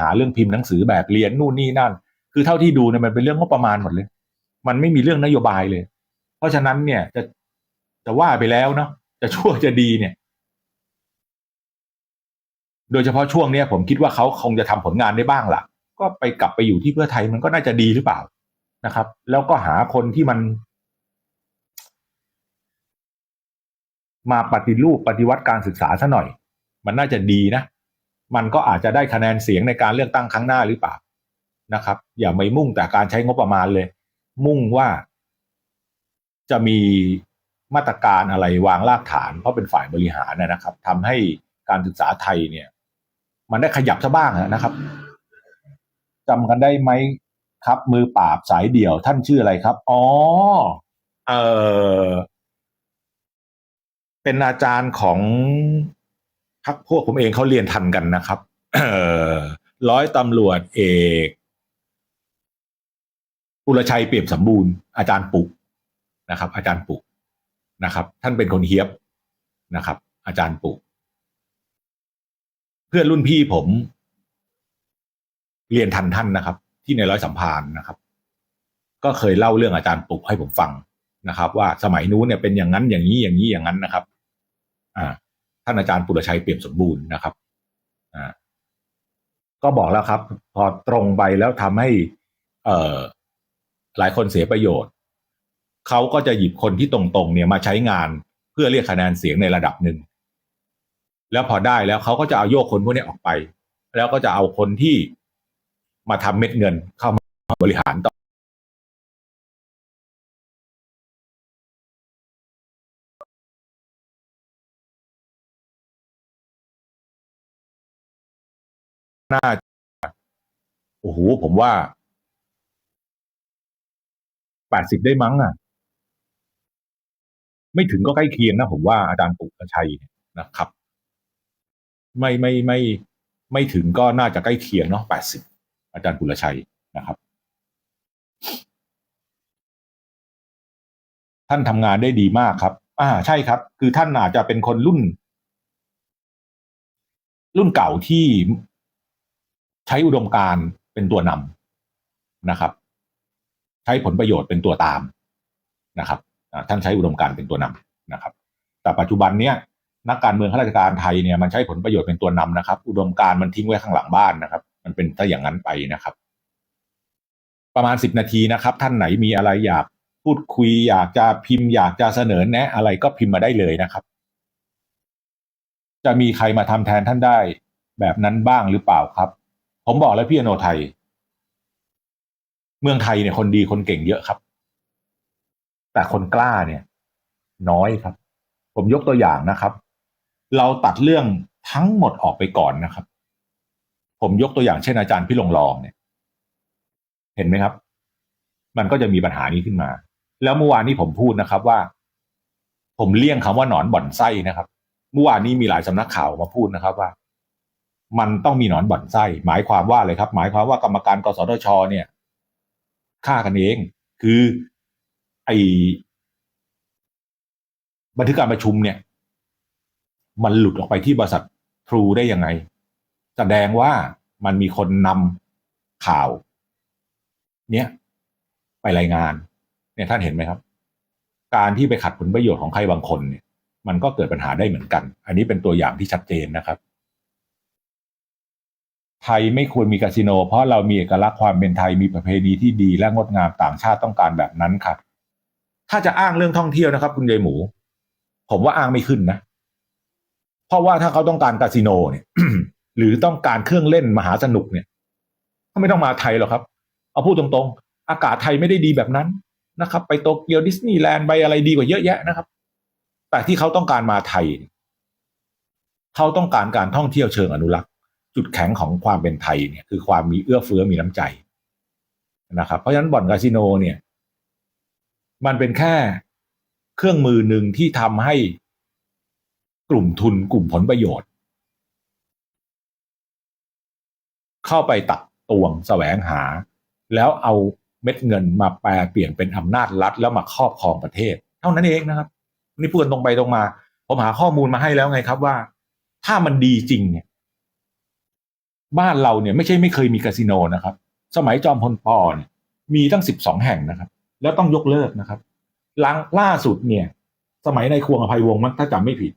หาเรื่องพิมพ์หนังสือแบบเรียนนู่นนี่นั่น คือเท่าที่ดูเนี่ยมันเป็นเรื่องงบประมาณหมดเลย มันไม่มีเรื่องนโยบายเลย เพราะฉะนั้นเนี่ยจะจะว่าไปแล้วเนาะจะชั่วจะดีเนี่ย โดยเฉพาะช่วงเนี้ยผมคิดว่าเขาคงจะทำผลงานได้บ้างล่ะ ก็ไปกลับไปอยู่ที่เพื่อไทยมันก็น่าจะดีหรือเปล่านะครับ แล้วก็หาคนที่มัน มาปฏิรูปปฏิวัติการศึกษาซะหน่อย มันน่าจะดีนะ มันก็อาจจะได้คะแนนเสียงในการเลือกตั้งครั้งหน้าหรือเปล่านะครับ อย่าไม่มุ่งแต่การใช้งบประมาณเลย มุ่งว่า จะมีมาตรการอะไรวางรากฐาน เพราะเป็นฝ่ายบริหารนะครับทำให้การศึกษาไทยเนี่ย มันได้ขยับซะบ้างนะครับจำกันได้ไหมครับ มือปราบสายเดี่ยวท่านชื่ออะไรครับ อ๋อ เออเป็นอาจารย์ของ พักพวกผมเองเขาเรียนทันกันนะครับร้อยตำรวจเอกอุรชัยเปี่ยมสมบูรณ์อาจารย์ปุกนะครับ อาจารย์ปุกนะครับ ท่านเป็นคนเฮียบนะครับ อาจารย์ปุกเพื่อนรุ่นพี่ผม เรียนทันท่านนะครับ ที่ในร้อยสัมพานธ์นะครับ ก็เคยเล่าเรื่องอาจารย์ปุกให้ผมฟังนะครับ ว่าสมัยนู้นเนี่ยเป็นอย่างนั้นอย่างนี้อย่างนี้อย่างนั้นนะครับ อ่า ท่านอาจารย์ปุรชัยเปี่ยมสมบูรณ์นะครับอ่าก็บอกแล้วครับ พอตรงไปแล้วทำให้ เอ่อหลายคนเสียประโยชน์ เขาก็จะหยิบคนที่ตรงๆ เนี่ยมาใช้งานเพื่อเรียกคะแนนเสียงในระดับหนึ่ง แล้วพอได้แล้วเขาก็จะเอาโยกคนพวกนี้ออกไป แล้วก็จะเอาคนที่มาทำเม็ดเงินเข้ามาบริหารต่อ น่าโอ้โหผมว่าแปดสิบได้มั้งอะ ไม่ถึงก็ใกล้เคียงนะผมว่าอาจารย์ปุกชัยเนี่ยนะครับ ไม่ไม่ไม่ไม่ถึงก็น่าจะใกล้เคียงเนาะแปดสิบอาจารย์ปุรชัยนะครับ ท่านทำงานได้ดีมากครับ อ่า ใช่ครับ คือท่านอาจจะเป็นคนรุ่น รุ่นเก่าที่ ใช้อุดมการณ์เป็นตัวนำนะครับ ใช้ผลประโยชน์เป็นตัวตามนะครับท่านใช้อุดมการณ์เป็นตัวนำนะครับ แต่ปัจจุบันเนี้ยนักการเมืองข้าราชการไทยเนี่ยมันใช้ผลประโยชน์เป็นตัวนำนะครับ อุดมการณ์มันทิ้งไว้ข้างหลังบ้านนะครับ มันเป็นถ้าอย่างนั้นไปนะครับ ประมาณสิบนาทีนะครับ ท่านไหนมีอะไรอยากพูดคุย อยากจะพิมพ์ อยากจะเสนอแนะ อะไรก็พิมพ์มาได้เลยนะครับ จะมีใครมาทำแทนท่านได้แบบนั้นบ้างหรือเปล่าครับ ผมบอกแล้วพี่อโนไทย เมืองไทยเนี่ยคนดีคนเก่งเยอะครับ แต่คนกล้าเนี่ย น้อยครับ ผมยกตัวอย่างนะครับ เราตัดเรื่องทั้งหมดออกไปก่อนนะครับ ผมยกตัวอย่างเช่นอาจารย์พี่ลงรองเนี่ย เห็นไหมครับ มันก็จะมีปัญหานี้ขึ้นมา แล้วเมื่อวานนี้ผมพูดนะครับว่า ผมเลี่ยงคำว่าหนอนบ่อนไส้นะครับ เมื่อวานนี้มีหลายสำนักข่าวมาพูดนะครับว่า มันต้องมีหนอนบ่อนไส้ หมายความว่าอะไรครับ หมายความว่ากรรมการกสทชเนี่ยฆ่ากันเอง คือไอบันทึกการประชุมเนี่ย มันหลุดออกไปที่บริษัททรูได้ยังไง แสดงว่ามันมีคนนำข่าว เนี่ยไปรายงาน เนี่ยท่านเห็นไหมครับ การที่ไปขัดผลประโยชน์ของใครบางคนเนี่ย มันก็เกิดปัญหาได้เหมือนกัน อันนี้เป็นตัวอย่างที่ชัดเจนนะครับ ไทยไม่ควรมีคาสิโน เพราะเรามีเอกลักษณ์ความเป็นไทยมีประเพณีที่ดีและงดงามต่างชาติต้องการแบบนั้นครับ ถ้าจะอ้างเรื่องท่องเที่ยวนะครับ คุณยายหมู ผมว่าอ้างไม่ขึ้นนะ เพราะว่าถ้าเขาต้องการคาสิโนเนี่ยหรือต้องการเครื่องเล่นมหาสนุกเนี่ยเขาไม่ต้องมาไทยหรอกครับ เอาพูดตรงๆ อากาศไทยไม่ได้ดีแบบนั้นนะครับ ไปโตเกียวดิสนีย์แลนด์ไปอะไรดีกว่าเยอะแยะนะครับ แต่ที่เขาต้องการมาไทย เขาต้องการการท่องเที่ยวเชิงอนุรักษ์ จุดแข็งของความเป็นไทยเนี่ยคือความมีเอื้อเฟื้อมีน้ำใจนะครับ เพราะฉะนั้นบ่อนคาสิโนเนี่ย มันเป็นแค่เครื่องมือหนึ่งที่ทำให้กลุ่มทุนกลุ่มผลประโยชน์ เข้าไปตักตวงแสวงหา แล้วเอาเม็ดเงินมาแปลเปลี่ยนเป็นอำนาจรัฐแล้วมาครอบครองประเทศ เท่านั้นเองนะครับ นี่พูดตรงไปตรงมา ผมหาข้อมูลมาให้แล้วไงครับว่า ถ้ามันดีจริงเนี่ย บ้านเราเนี่ยไม่ใช่ไม่เคยมีคาสิโนนะครับ สมัยจอมพลปอเนี่ยมีตั้งสิบสองแห่งนะครับ แล้วต้องยกเลิกนะครับลังล่าสุดเนี่ย สมัยในควงอภัยวงศ์มั้งถ้าจำไม่ผิด